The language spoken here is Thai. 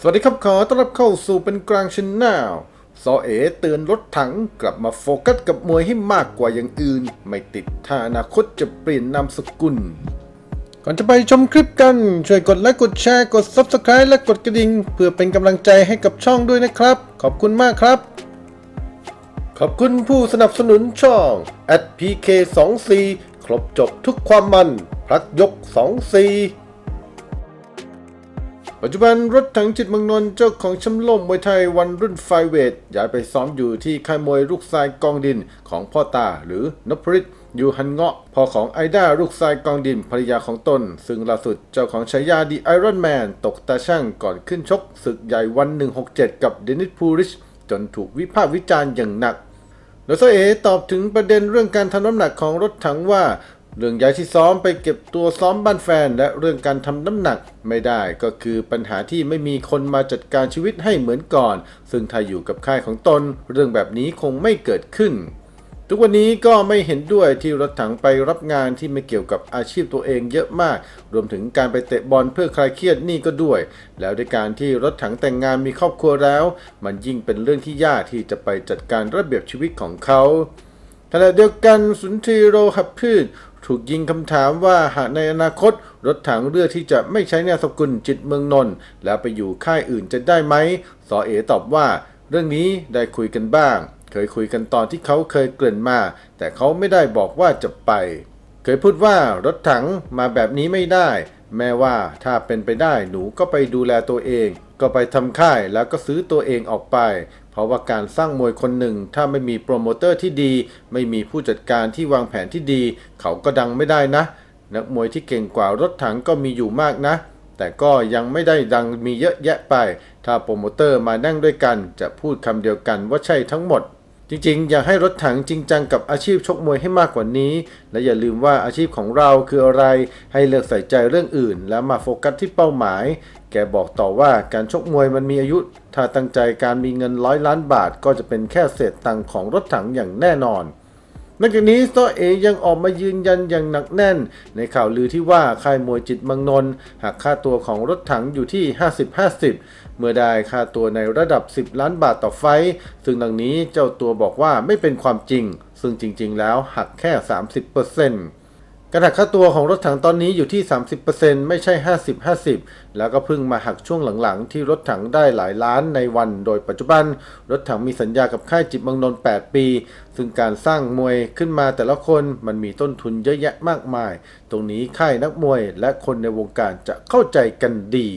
สวัสดีครับขอต้อนรับเข้าสู่เป็นกลางชนแนลซอเอเตือนรถถังกลับมาโฟกัสกับมวยให้มากกว่าอย่างอื่น ไม่ติดถ้าอนาคตจะเปลี่ยนนามสกุล ก่อนจะไปชมคลิปกัน ช่วยกดไลค์กดแชร์กด Subscribe และกดกระดิ่งเพื่อเป็นกำลังใจให้กับช่องด้วยนะครับ ขอบคุณมากครับ ขอบคุณผู้สนับสนุนช่อง @pk24 ครบจบทุกความมันพลัดยก24 ปัจจุบันรถถังจิตมืองนนเจ้าของแชมป์โลกมวยไทยวันรุ่นไฟเวทย้ายไปซ้อมอยู่ที่ค่ายมวยลูกทรายกองดินของพ่อตาหรือนพริตยูฮันเงาะพ่อของไอด้าลูกทรายกองดินภรรยาของตน ซึ่งล่าสุดเจ้าของฉายาดีไอรอนแมนตกตาช่างก่อนขึ้นชกศึกใหญ่วัน 167 กับเดนิสพูริช จนถูกวิพากษ์วิจารณ์อย่างหนักโดยเสเอตอบถึงประเด็นเรื่องการทำน้ำหนักของรถถังว่า เรื่องย้ายที่ซ้อมไปเก็บตัวซ้อมบ้านแฟน และเรื่องการทำน้ำหนักไม่ได้ก็คือปัญหาที่ไม่มีคนมาจัดการชีวิตให้เหมือนก่อน ซึ่งถ้าอยู่กับค่ายของตน เรื่องแบบนี้คงไม่เกิดขึ้น ทุกวันนี้ก็ไม่เห็นด้วยที่รถถังไปรับงานที่ไม่เกี่ยวกับอาชีพตัวเองเยอะมาก รวมถึงการไปเตะบอลเพื่อคลายเครียดนี่ก็ด้วย แล้วด้วยการที่รถถังแต่งงานมีครอบครัวแล้ว มันยิ่งเป็นเรื่องที่ยากที่จะไปจัดการระเบียบชีวิตของเขา ขณะเดียวกันสุนทรีโรหับพืช ถูกยิงคำถามว่าหากในอนาคต รถถังเลือกที่จะไม่ใช้นามสกุลจิตเมืองนนท์แล้วไปอยู่ค่ายอื่นจะได้ไหมสอเอตอบว่า เรื่องนี้ได้คุยกันบ้าง เคยคุยกันตอนที่เขาเคยเกริ่นมา แต่เขาไม่ได้บอกว่าจะไป เคยพูดว่ารถถังมาแบบนี้ไม่ได้ แม้ว่าถ้าเป็นไปได้หนูก็ไปดูแลตัวเอง ก็ไปทำค่ายแล้วก็ซื้อตัวเองออกไป เพราะว่าการสร้างมวยคนหนึ่ง ถ้าไม่มีโปรโมเตอร์ที่ดี ไม่มีผู้จัดการที่วางแผนที่ดี เขาก็ดังไม่ได้นะ นักมวยที่เก่งกว่ารถถังก็มีอยู่มากนะ แต่ก็ยังไม่ได้ดังมีเยอะแยะไป ถ้าโปรโมเตอร์มานั่งด้วยกัน จะพูดคำเดียวกันว่าใช่ทั้งหมด จริงๆ อยากให้รถถังจริงจังกับอาชีพชกมวยให้มากกว่านี้ และอย่าลืมว่าอาชีพของเราคืออะไร ให้เลิกใส่ใจเรื่องอื่น แล้วมาโฟกัสที่เป้าหมาย แกบอกต่อว่าการชกมวยมันมีอายุ ถ้าตั้งใจการมีเงินร้อยล้านบาทก็จะเป็นแค่เศษตังของรถถังอย่างแน่นอน นอกจากนี้ซเอยังออกมายืนยันอย่างหนักแน่น ในข่าวลือที่ว่าค่ายมวยจิตมังนน์หักค่าตัวของรถถังอยู่ที่ 50-50 เมื่อได้ค่าตัวในระดับ 10 ล้านบาทต่อไฟ ซึ่งดังนี้เจ้าตัวบอกว่าไม่เป็นความจริง ซึ่งจริง ๆ แล้วหักแค่ 30% การหักค่าตัวของรถถังตอนนี้อยู่ที่ 30%ไม่ใช่ 50-50 แล้วก็เพิ่งมาหักช่วงหลังๆ ที่รถถังได้หลายล้านในวัน โดยปัจจุบัน รถถังมีสัญญากับค่ายจิตบังนนท์8ปี ซึ่งการสร้างมวยขึ้นมาแต่ละคนมันมีต้นทุนเยอะแยะมากมาย ตรงนี้ค่ายนักมวยและคนในวงการจะเข้าใจกันดี